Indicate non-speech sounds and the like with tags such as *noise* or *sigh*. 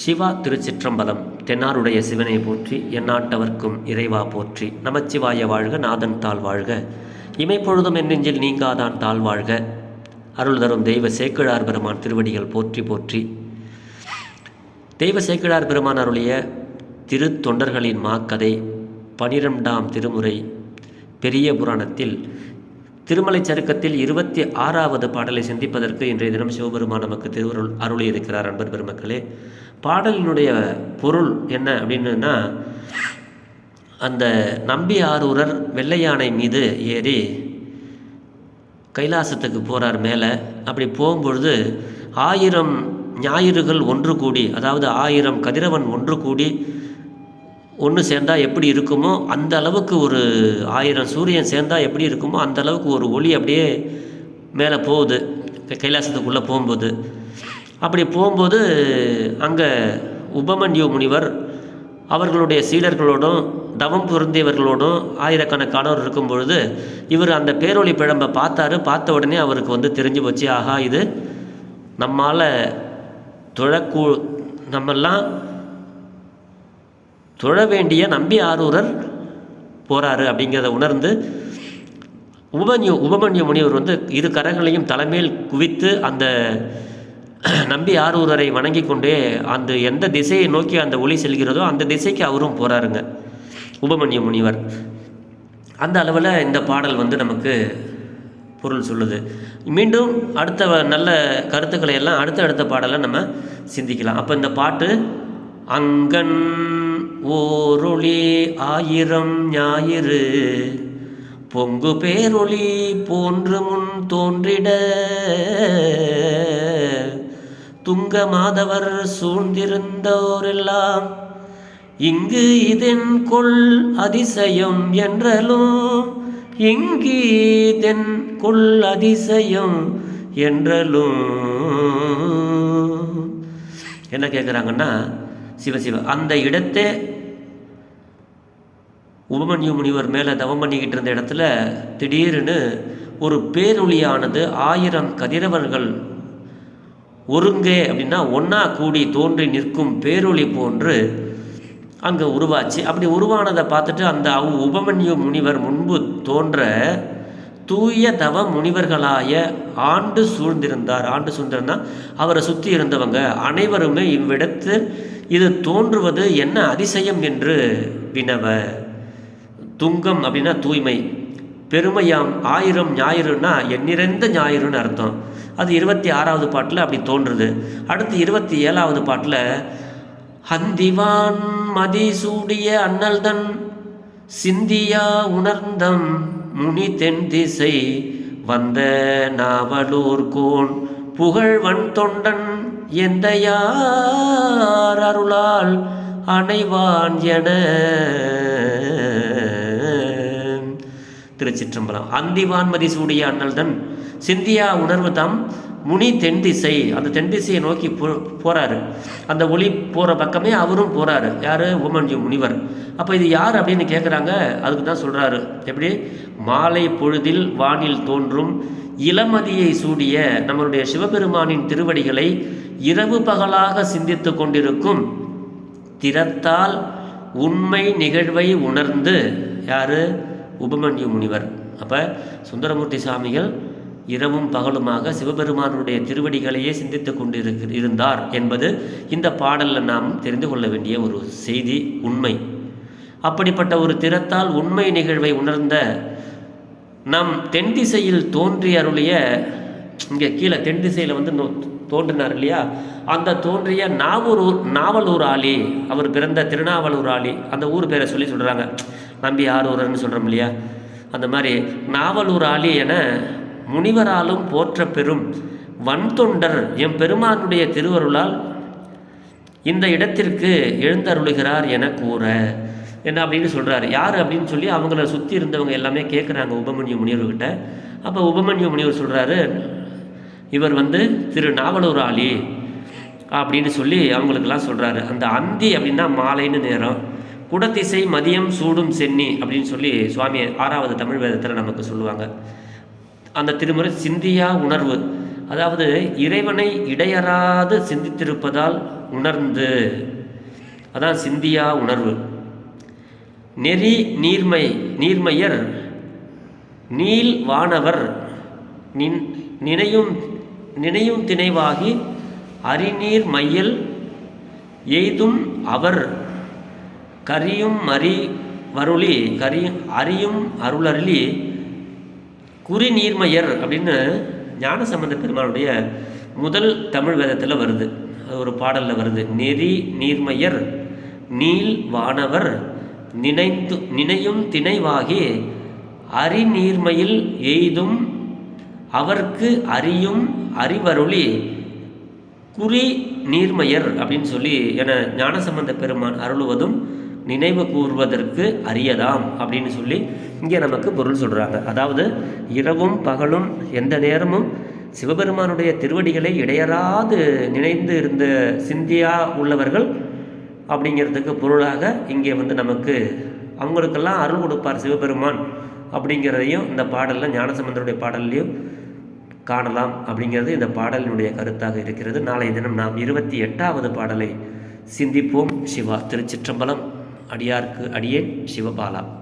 சிவா திருச்சிற்றம்பலம் தென்னாருடைய சிவனை போற்றி எந்நாட்டவர்க்கும் இறைவா போற்றி. நமச்சிவாய வாழ்க நாதன் தாள் வாழ்க. இமைப்பொழுதும் என்னெஞ்சில் நீங்காதான் தாழ் வாழ்க. அருள் தரும் தெய்வ சேக்கிழார் பெருமான் திருவடிகள் போற்றி போற்றி. தெய்வ சேக்கிழார் பெருமான் அருளிய திரு தொண்டர்களின் மாக்கதை பனிரெண்டாம் திருமுறை பெரிய புராணத்தில். திருமலை சருக்கத்தில் இருபத்தி ஆறாவது பாடலை சிந்திப்பதற்கு இன்றைய தினம் சிவபெருமான் நமக்கு திருவருள் அருளியிருக்கிறார் அன்பர் பெருமக்களே. பாடலினுடைய பொருள் என்ன அப்படின்னுன்னா அந்த நம்பி ஆரூரர் வெள்ளை யானை மீது ஏறி கைலாசத்துக்கு போகிறார் மேலே. அப்படி போகும்பொழுது ஆயிரம் ஞாயிறுகள் ஒன்று கூடி அதாவது ஆயிரம் கதிரவன் ஒன்று கூடி ஒன்று சேர்ந்தால் எப்படி இருக்குமோ அந்த அளவுக்கு ஒரு ஆயிரம் சூரியன் சேர்ந்தால் எப்படி இருக்குமோ அந்த அளவுக்கு ஒரு ஒளி அப்படியே மேலே போகுது. கைலாசத்துக்குள்ளே போகும்போது. அப்படி போகும்போது அங்கே உபமன்யு முனிவர் அவர்களுடைய சீடர்களோடும் தவம் பொருந்தியவர்களோடும் ஆயிரக்கணக்கானவர் இருக்கும் பொழுது இவர் அந்த பேரொளி பிழம்பை பார்த்தாரு. பார்த்த உடனே அவருக்கு வந்து தெரிஞ்சு போச்சு ஆஹா இது நம்மால் தொழக்கூ நம்மெல்லாம் தொழ வேண்டிய நம்பி ஆரூரர் போகிறாரு அப்படிங்கிறத உணர்ந்து உபமன்யு உபமன்யு முனிவர் வந்து இரு கரங்களையும் தலைமையில் குவித்து அந்த *clears throat* நம்பி ஆரூரரை வணங்கி கொண்டே அந்த எந்த திசையை நோக்கி அந்த ஒளி செல்கிறதோ அந்த திசைக்கு அவரும் போகிறாருங்க உபமன்ய முனிவர். அந்த அளவில் இந்த பாடல் வந்து நமக்கு பொருள் சொல்லுது. மீண்டும் அடுத்த நல்ல கருத்துக்களை எல்லாம் அடுத்த அடுத்த பாடலை நம்ம சிந்திக்கலாம். அப்போ இந்த பாட்டு அங்கன் ஓரொளி ஆயிரம் ஞாயிறு பொங்கு பேரொளி போன்று முன் தோன்றிட துங்க மாதவர் சூழ்ந்திருந்தோரெல்லாம் இங்கு இதென் கொள் அதிசயம் என்றலும் இங்கு இதென் கொள் அதிசயம் என்றலும். என்ன கேட்குறாங்கன்னா சிவசிவ அந்த இடத்தை உபமன்யு முனிவர் மேலே தவம் பண்ணிக்கிட்டு இருந்த இடத்துல திடீர்னு ஒரு பேரொழியானது ஆயிரம் கதிரவர்கள் ஒருங்கே அப்படின்னா ஒன்றா கூடி தோன்றி நிற்கும் பேரொளி போன்று அங்கே உருவாச்சு. அப்படி உருவானதை பார்த்துட்டு அந்த அவ் உபமன்யு முனிவர் முன்பு தோன்ற தூய தவ முனிவர்களாய ஆண்டு சூழ்ந்திருந்தார். ஆண்டு சூழ்ந்திருந்தா அவரை சுற்றி இருந்தவங்க அனைவருமே இவ்விடத்து இது தோன்றுவது என்ன அதிசயம் என்று வினவ துங்கம் அப்படின்னா தூய்மை. பெருமையாம் ஆயிரம் ஞாயிறுனா எண்ணிறந்த ஞாயிறுன்னு அர்த்தம். அது இருபத்தி ஆறாவது பாட்டில் அப்படி தோன்றுது. அடுத்து இருபத்தி ஏழாவது பாட்டில் ஹந்திவான் மதி சூடிய அண்ணல்தன் சிந்தியா உணர்ந்தம் முனி தென் திசை வந்த நாவலூர் கோன் புகழ்வன் தொண்டன் எந்த யார் அருளால் அணைவான் என திருச்சிற்றம்பலம். அந்திவான்மதி சூடிய அண்ணல்தன் சிந்தியா உணர்வு தாம் முனி தென் திசை அந்த தென் திசையை நோக்கி போ போகிறாரு அந்த ஒளி போகிற பக்கமே அவரும் போகிறாரு யார்? உமன்ஜி முனிவர். அப்போ இது யார் அப்படின்னு கேட்குறாங்க அதுக்கு தான் சொல்கிறாரு எப்படி? மாலை பொழுதில் வானில் தோன்றும் இளமதியை சூடிய நம்மளுடைய சிவபெருமானின் திருவடிகளை இரவு பகலாக சிந்தித்து கொண்டிருக்கும் திறத்தால் உண்மை நிகழ்வை உணர்ந்து யாரு? உபமன்யு முனிவர். அப்போ சுந்தரமூர்த்தி சாமிகள் இரவும் பகலுமாக சிவபெருமானுடைய திருவடிகளையே சிந்தித்து கொண்டிருக்க இருந்தார் என்பது இந்த பாடலில் நாம் தெரிந்து கொள்ள வேண்டிய ஒரு செய்தி உண்மை. அப்படிப்பட்ட ஒரு திறத்தால் உண்மை நிகழ்வை உணர்ந்த நம் தென் திசையில் தோன்றி அருளிய இங்கே கீழே தென் திசையில் வந்து நோ- தோன்றினார் இல்லையா? அந்த தோன்றிய நாவூர் நாவலூர் ஆளி அவர் பிறந்த திருநாவலூர் ஆளி அந்த ஊர் பேரை சொல்லி சொல்கிறாங்க நம்பி ஆரூரர்னு சொல்கிறோம் இல்லையா? அந்த மாதிரி நாவலூர் ஆளி என முனிவராலும் போற்ற பெறும் வன்தொண்டர் எம் பெருமானுடைய திருவருளால் இந்த இடத்திற்கு எழுந்தருளுகிறார் என கூற. என்ன அப்படின்னு சொல்கிறாரு யார் அப்படின்னு சொல்லி அவங்கள சுற்றி இருந்தவங்க எல்லாமே கேட்குறாங்க உபமன்யு முனிவர்கிட்ட. அப்போ உபமன்யு முனிவர் சொல்கிறாரு இவர் வந்து திரு நாவலூர் ஆளி அப்படின்னு சொல்லி அவங்களுக்கெல்லாம் சொல்கிறாரு அந்த அந்தி அப்படின்னா மாலைன்னு நேரம். குடத்திசை மதியம் சூடும் சென்னி அப்படின்னு சொல்லி சுவாமி ஆறாவது தமிழ் வேதத்தில் நமக்கு சொல்லுவாங்க. அந்த திருமுறை சிந்தியா உணர்வு. அதாவது இறைவனை இடையறாது சிந்தித்திருப்பதால் உணர்ந்து. அதான் சிந்தியா உணர்வு. நெறி நீர்மை நீர்மையர் நீல் வானவர் நின் நினையும் நினையும் திணைவாகி அறிநீர் மையல் எய்தும் அவர். கரியும் மறி வருளி கரி அரியும் அருளருளி குறி நீர்மையர் அப்படின்னு ஞானசம்பந்த பெருமானுடைய முதல் தமிழ் வேதத்தில் வருது. அது ஒரு பாடலில் வருது. நெறி நீர்மையர் நீல் வானவர் நினைந்து நினையும் திணைவாகி அறிநீர்மையில் எய்தும் அவர்க்கு அறியும் அறிவருளி குறி நீர்மையர் அப்படின்னு சொல்லி என ஞானசம்பந்த பெருமான் அருளுவதும் நினைவு கூர்வதற்கு அரியதாம் அப்படின்னு சொல்லி இங்கே நமக்கு பொருள் சொல்கிறாங்க அதாவது இரவும் பகலும் எந்த நேரமும் சிவபெருமானுடைய திருவடிகளை இடையறாது நினைந்து இருந்த சிந்தியா உள்ளவர்கள் அப்படிங்கிறதுக்கு பொருளாக இங்கே வந்து நமக்கு அவங்களுக்கெல்லாம் அருள் கொடுப்பார் சிவபெருமான் அப்படிங்கிறதையும் இந்த பாடலில் ஞானசம்பந்தருடைய பாடல்லையும் காணலாம் அப்படிங்கிறது இந்த பாடலினுடைய கருத்தாக இருக்கிறது. நாளைய தினம் நாம் இருபத்தி எட்டாவது பாடலை சிந்திப்போம். சிவா திருச்சிற்றம்பலம். அடியார்க்கு அடியேன் சிவபாலா.